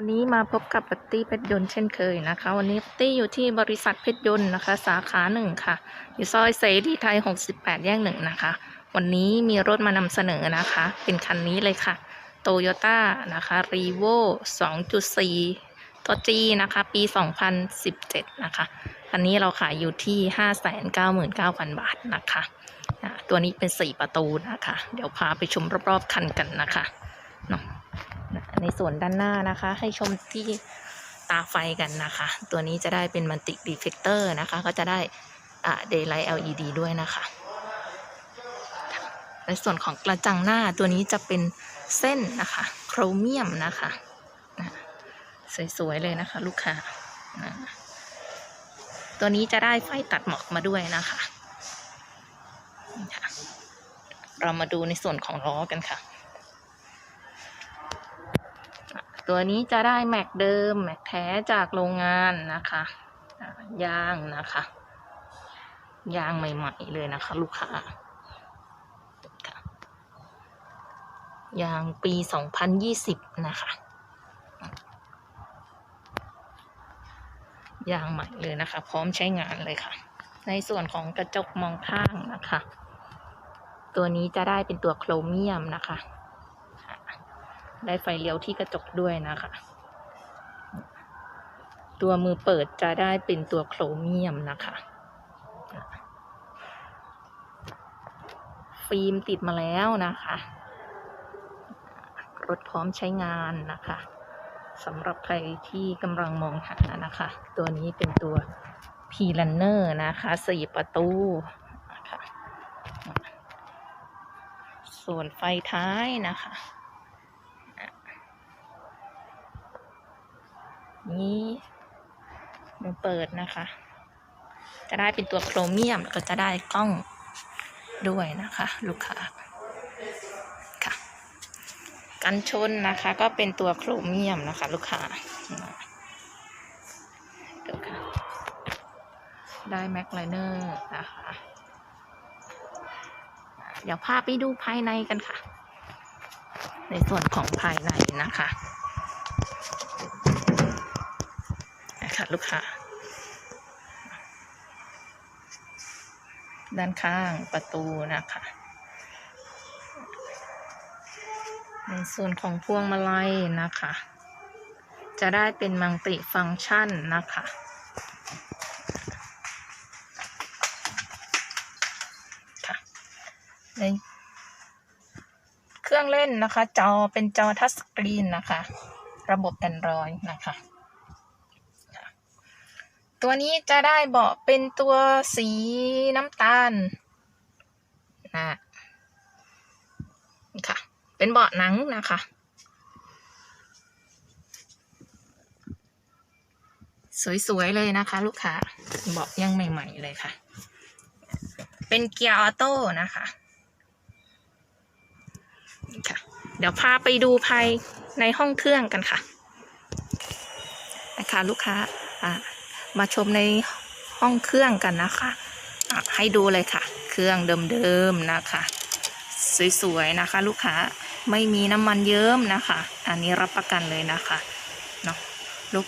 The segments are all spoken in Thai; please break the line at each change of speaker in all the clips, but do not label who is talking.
วันนี้มาพบกับปตตี้เพชรยนต์เช่นเคยนะคะ วันนี้ปตตี้อยู่ที่บริษัทเพชรยนต์นะคะ สาขาหนึ่งค่ะ อยู่ซอยเสรีไทย 68 แยกหนึ่งนะคะ วันนี้มีรถมานำเสนอนะคะ เป็นคันนี้เลยค่ะโตโยต้านะคะรีโว2.4 ตัว G นะคะ ปี 2017 นะคะ คันนี้เราขายอยู่ที่ 599,000 บาทนะคะ ตัวนี้เป็น 4 ประตูนะคะ เดี๋ยวพาไปชมรอบๆคันกันนะคะเนาะ ในส่วนด้านหน้านะคะ ให้ชมที่ตาไฟกันนะคะ ตัวนี้จะได้เป็นมันติดีเฟกเตอร์นะคะ ก็จะได้อ่า daylight LED ด้วยนะคะ ในส่วนของกระจังหน้าตัวนี้จะเป็นเส้นนะคะ โครเมียมนะคะสวยๆเลยนะคะ ลูกค้าตัวนี้จะได้ไฟตัดหมอกมาด้วยนะคะ เรามาดูในส่วนของล้อกันค่ะ ตัวนี้จะได้แม็กเดิมแม็กแท้จากโรงงานนะคะอ่ายางนะคะยางใหม่ๆเลยนะคะ ลูกค้าค่ะยางปี 2020 นะคะยางใหม่เลยนะคะ พร้อมใช้งานเลยค่ะ ในส่วนของกระจกมองข้างนะคะ ตัวนี้จะได้เป็นตัวโครเมียมนะคะ ได้ไฟเลี้ยวที่กระจกด้วยนะคะ ตัวมือเปิดจะได้เป็นตัวโครเมียมนะคะฟิล์มติดมาแล้วนะคะ รถพร้อมใช้งานนะคะสำหรับใครที่กำลังมองหานะคะ ตัวนี้เป็นตัว p l a n n e r นะคะสี่ประตูนะคะส่วนไฟท้ายนะคะ นี้มันเปิดนะคะ จะได้เป็นตัวโครเมียมแล้วก็จะได้กล้องด้วยนะคะ ลูกค้าค่ะ กันชนนะคะก็เป็นตัวโครเมียมนะคะ ลูกค้าดูค่ะได้แม็กไลเนอร์นะคะเดี๋ยวพาไปดูภายในกันค่ะ ในส่วนของภายในนะคะ นะคะ ลูกค้า ด้านข้างประตูนะคะ ในส่วนของพวงมาลัยนะคะ จะได้เป็นมังติฟังก์ชันนะคะค่ะในเครื่องเล่นนะคะ จอเป็นจอทัชสกรีนนะคะ ระบบแอนดรอยนะคะ ตัวนี้จะได้เบาะเป็นตัวสีน้ำตาลนะค่ะ เป็นเบาะหนังนะคะ สวย ๆ เลยนะคะ ลูกค้าเบาะยังใหม่ ๆ เลยค่ะ เป็นเกียร์ออโต้นะคะค่ะ เดี๋ยวพาไปดูภายในห้องเครื่องกันค่ะ นะคะ ลูกค้าอ่า มาชมในห้องเครื่องกันนะคะให้ดูเลยค่ะ เครื่องเดิมๆนะคะ สวยๆนะคะ ลูกค้าไม่มีน้ำมันเยิ้มนะคะ อันนี้รับประกันเลยนะคะเนาะลูก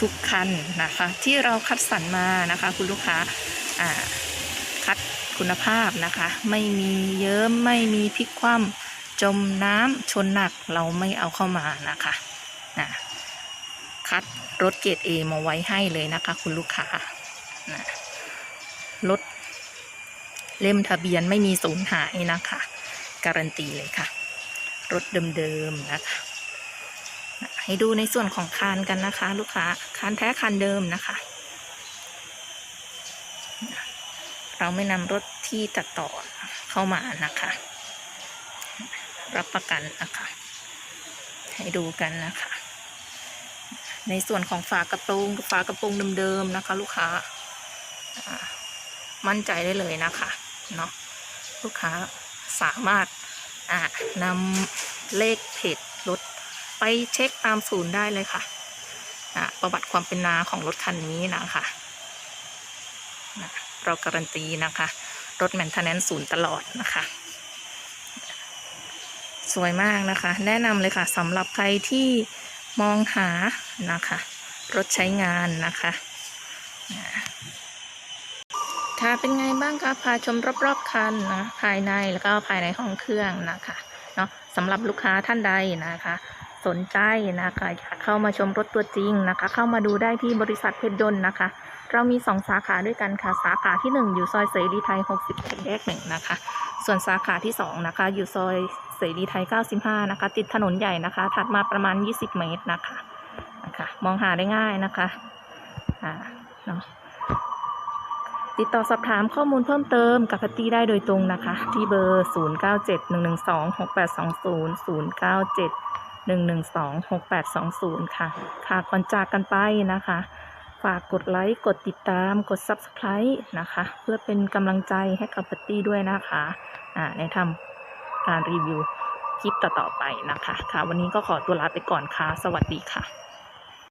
ทุกคันนะคะ ที่เราคัดสรรมานะคะ คุณลูกค้าอ่าคัดคุณภาพนะคะ ไม่มีเยิ้มไม่มีพลิกคว่ำจมน้ำชนหนักเราไม่เอาเข้ามานะคะนะ คัดรถเกรด A มาไว้ให้เลยนะคะ คุณลูกค้านะรถเล่มทะเบียนไม่มีสูญหายนะคะ การันตีเลยค่ะ รถเดิมๆนะคะนะให้ดูในส่วนของคานกันนะคะ ลูกค้าคานแท้คานเดิมนะคะ เราไม่นำรถที่ตัดต่อเข้ามานะคะ รับประกันนะคะ ให้ดูกันนะคะ ในส่วนของฝากระโปรงฝากระโปรงเดิมๆนะคะ ลูกค้ามั่นใจได้เลยนะคะเนาะลูกค้าสามารถนำเลขเพจรถไปเช็คตามศูนย์ได้เลยค่ะประวัติความเป็นนาของรถคันนี้นะคะนะเราการันตีนะคะ รถแมนเทนแนนศูนย์ตลอดนะคะ สวยมากนะคะ แนะนำเลยค่ะสำหรับใครที่ มองหานะคะ รถใช้งานนะคะอ่าค่ะเป็นไงบ้างคะพาชมรอบๆคันนะภายในแล้วก็ภายในห้องเครื่องนะคะเนาะสำหรับลูกค้าท่านใดนะคะ สนใจนะคะอยากเข้ามาชมรถตัวจริงนะคะ เข้ามาดูได้ที่บริษัทเพชรยนต์นะคะเรามี 2 สาขาด้วยกันค่ะ สาขาที่ 1 อยู่ซอยเสรีไทย60แยกหนึ่งนะคะ ส่วนสาขาที่ 2 นะคะ อยู่ซอยเสรีไทย 95 นะคะ ติดถนนใหญ่นะคะ ถัดมาประมาณ 20 เมตรนะคะนะคะมองหาได้ง่ายนะคะอ่าเนาะติดต่อสอบถามข้อมูลเพิ่มเติมกับพัตตี้ได้โดยตรงนะคะ ที่เบอร์ 0971126820 097-112-6820 ค่ะ ค่ะก่อนจากกันไปนะคะ ฝากกดไลค์ กดติดตาม กด Subscribe นะคะ เพื่อเป็นกำลังใจให้กับปตตี้ด้วยนะคะอ่าในทำการรีวิวคลิปต่อๆไปนะคะ ค่ะ วันนี้ก็ขอตัวลาไปก่อนค่ะ สวัสดีค่ะ